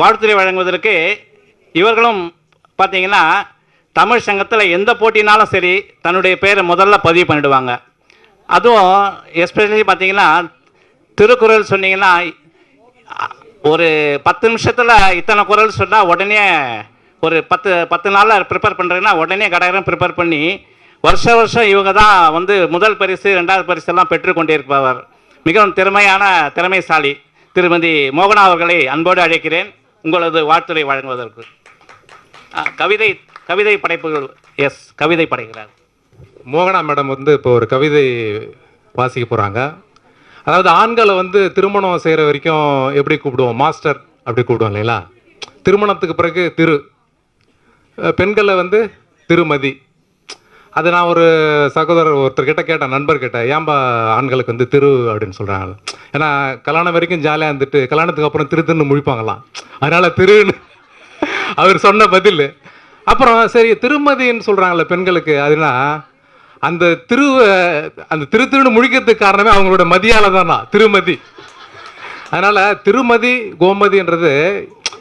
வாழ்த்துறை வழங்குவதற்கு இவர்களும் பார்த்தீங்கன்னா தமிழ் சங்கத்தில் எந்த போட்டினாலும் சரி தன்னுடைய பேரை முதல்ல பதிவு பண்ணிடுவாங்க. அதுவும் எஸ்பெஷலி பார்த்தீங்கன்னா திருக்குறள் சொன்னீங்கன்னா ஒரு பத்து நிமிஷத்தில் இத்தனை குரல் சொன்னால் உடனே ஒரு பத்து பத்து நாளில் ப்ரிப்பேர் பண்ணுறீங்கன்னா உடனே கடகரம் ப்ரிப்பேர் பண்ணி வருஷ வருஷம் இவங்க தான் வந்து முதல் பரிசு ரெண்டாவது பரிசு எல்லாம் பெற்றுக்கொண்டே இருப்பவர். மிகவும் திறமையான திறமைசாலி திருமதி மோகனா அவர்களை அன்போடு அழைக்கிறேன். உங்களது வாழ்த்துரை வழங்குவதற்கு. கவிதை கவிதை படைப்புகள் எஸ் கவிதை படைக்கிறார் மோகனா மேடம் வந்து இப்போ ஒரு கவிதை வாசிக்க போகிறாங்க அதாவது ஆண்களை வந்து திருமணம் செய்கிற வரைக்கும் எப்படி கூப்பிடுவோம்? மாஸ்டர் அப்படி கூப்பிடுவோம் இல்லைங்களா? திருமணத்துக்கு பிறகு திரு. பெண்களை வந்து திருமதி. அது நான் ஒரு சகோதரர் ஒருத்தர்கிட்ட கேட்டேன் நண்பர்கிட்ட ஏன்பா ஆண்களுக்கு வந்து திரு? அப்படின்னு சொல்கிறாங்க ஏன்னா கல்யாணம் வரைக்கும் ஜாலியாக இருந்துட்டு கல்யாணத்துக்கு அப்புறம் திரு திருன்னு முழிப்பாங்களாம். அதனால் திருன்னு அவர் சொன்ன பதில். அப்புறம் சரி திருமதின்னு சொல்கிறாங்களே பெண்களுக்கு அதுனா அந்த திருவை அந்த திரு திருன்னு முழிக்கிறதுக்கு காரணமே அவங்களோட மதியால் தானா திருமதி. அதனால் திருமதி கோமதின்றது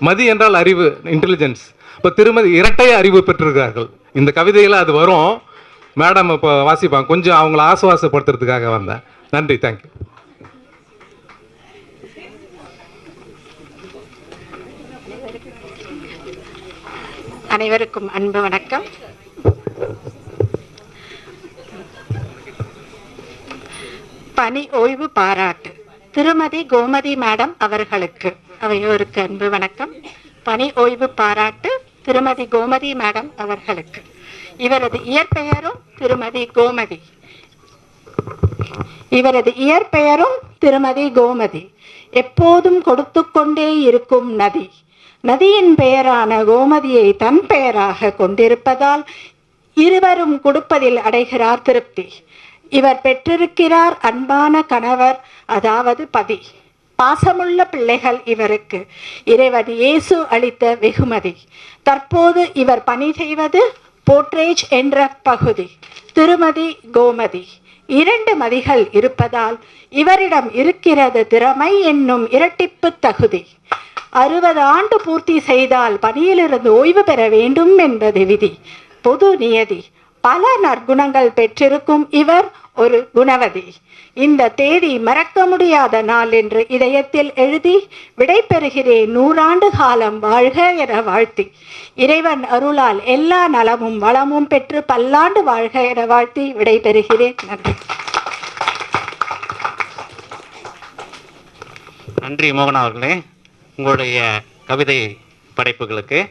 மதி என்றால் அறிவு இன்டெலிஜென்ஸ் இப்போ திருமதி இரட்டை அறிவு பெற்றிருக்கிறார்கள். இந்த கவிதையில் அது வரும். மேடம் இப்போ வாசிப்பாங்க கொஞ்சம் அவங்கள ஆசுவாசப்படுத்துறதுக்காக வந்தேன். நன்றி தேங்க்யூ அனைவருக்கும் அன்பு வணக்கம். பணி ஓய்வு பாராட்டு. திருமதி கோமதி மேடம் அவர்களுக்கு அவையோருக்கு அன்பு வணக்கம். பணி ஓய்வு பாராட்டு. திருமதி கோமதி மேடம் அவர்களுக்கு. இவரது இயற்பெயரும் திருமதி கோமதி. இவரது இயற்பெயரும் திருமதி கோமதி. எப்போதும் கொடுத்து கொண்டே இருக்கும் நதி. நதியின் பெயரான கோமதியை தன் பெயராக கொண்டிருப்பதால் இருவரும் கொடுப்பதில் அடைகிறார் திருப்தி. இவர் பெற்றிருக்கிறார் அன்பான கணவர் அதாவது பதி. பாசமுள்ள பிள்ளைகள் இவருக்கு. இறைவன் இயேசு அளித்த வெகுமதி. தற்போது இவர் பணி செய்வது போர்ட்ரேஜ் என்ற பகுதி திருமதி கோமதி. இரண்டு மதிகள் இருப்பதால் இவரிடம் இருக்கிறது திறமை என்னும் இரட்டிப்பு தகுதி. அறுபது ஆண்டு பூர்த்தி செய்தால் பணியிலிருந்து ஓய்வு பெற வேண்டும் என்பது விதி. பொது நியதி. பல நற்குணங்கள் பெற்றிருக்கும் இவர் ஒரு குணவதி இந்த தேதி மறக்க முடியாத நாள் என்று இதயத்தில் எழுதி விடைபெறுகிறேன் நூறாண்டு காலம் வாழ்க என வாழ்த்தி. இறைவன் அருளால் எல்லா நலமும் வளமும் பெற்று பல்லாண்டு வாழ்க என வாழ்த்தி விடைபெறுகிறேன். நன்றி. நன்றி மோகன் அவர்களே. உங்களுடைய கவிதை படைப்புகளுக்கு